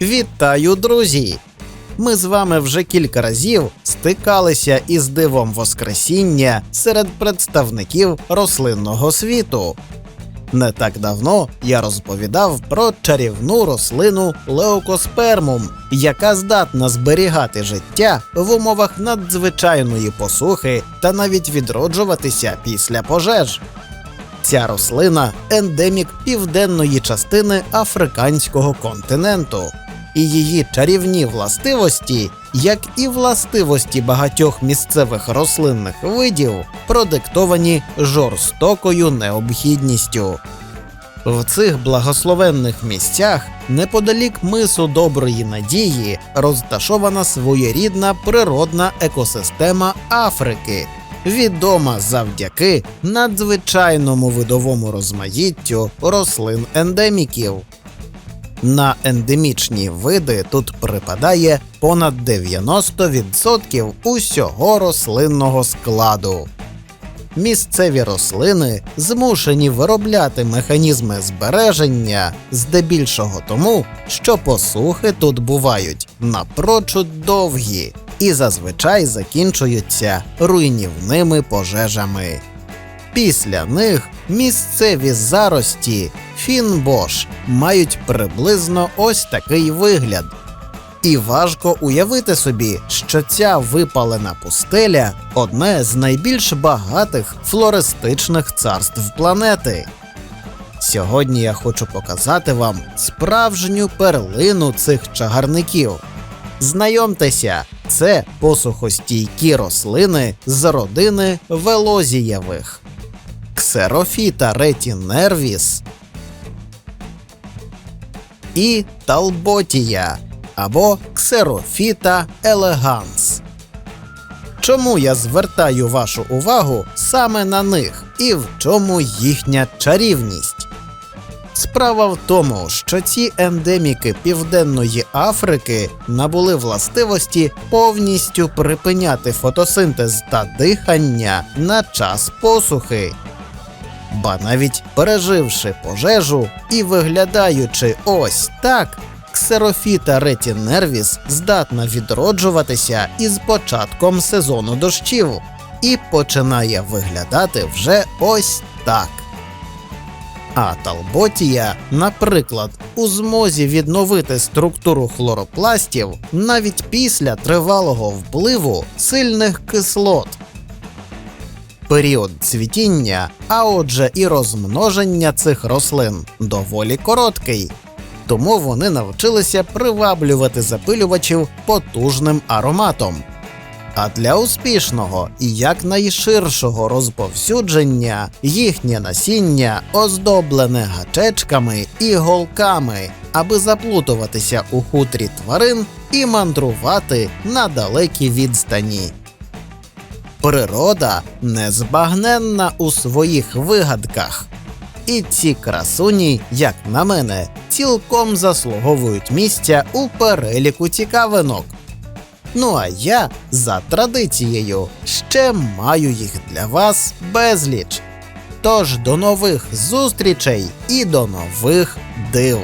Вітаю, друзі! Ми з вами вже кілька разів стикалися із дивом Воскресіння серед представників рослинного світу. Не так давно я розповідав про чарівну рослину леокоспермум, яка здатна зберігати життя в умовах надзвичайної посухи та навіть відроджуватися після пожеж. Ця рослина ендемік південної частини африканського континенту, і її чарівні властивості, як і властивості багатьох місцевих рослинних видів, продиктовані жорстокою необхідністю. В цих благословенних місцях, неподалік мису Доброї Надії, розташована своєрідна природна екосистема Африки, відома завдяки надзвичайному видовому розмаїттю рослин ендеміків. На ендемічні види тут припадає понад 90% усього рослинного складу. Місцеві рослини змушені виробляти механізми збереження здебільшого тому, що посухи тут бувають напрочуд довгі і зазвичай закінчуються руйнівними пожежами. Після них місцеві зарості фінбош мають приблизно ось такий вигляд. І важко уявити собі, що ця випалена пустеля одне з найбільш багатих флористичних царств планети. Сьогодні я хочу показати вам справжню перлину цих чагарників. Знайомтеся, це посухостійкі рослини з родини велозієвих. Ксерофіта ретінервіс і талботія або ксерофіта елеганс. Чому я звертаю вашу увагу саме на них і в чому їхня чарівність? Справа в тому, що ці ендеміки Південної Африки набули властивості повністю припиняти фотосинтез та дихання на час посухи. Ба навіть переживши пожежу і виглядаючи ось так, ксерофіта ретінервіс здатна відроджуватися із початком сезону дощів і починає виглядати вже ось так. А талботія, наприклад, у змозі відновити структуру хлоропластів навіть після тривалого впливу сильних кислот. Період цвітіння, а отже і розмноження цих рослин доволі короткий, тому вони навчилися приваблювати запилювачів потужним ароматом. А для успішного і якнайширшого розповсюдження їхнє насіння оздоблене гачечками і голками, аби заплутуватися у хутрі тварин і мандрувати на далекі відстані. Природа незбагненна у своїх вигадках. І ці красуні, як на мене, цілком заслуговують місця у переліку цікавинок. Ну а я за традицією ще маю їх для вас безліч. Тож до нових зустрічей і до нових див!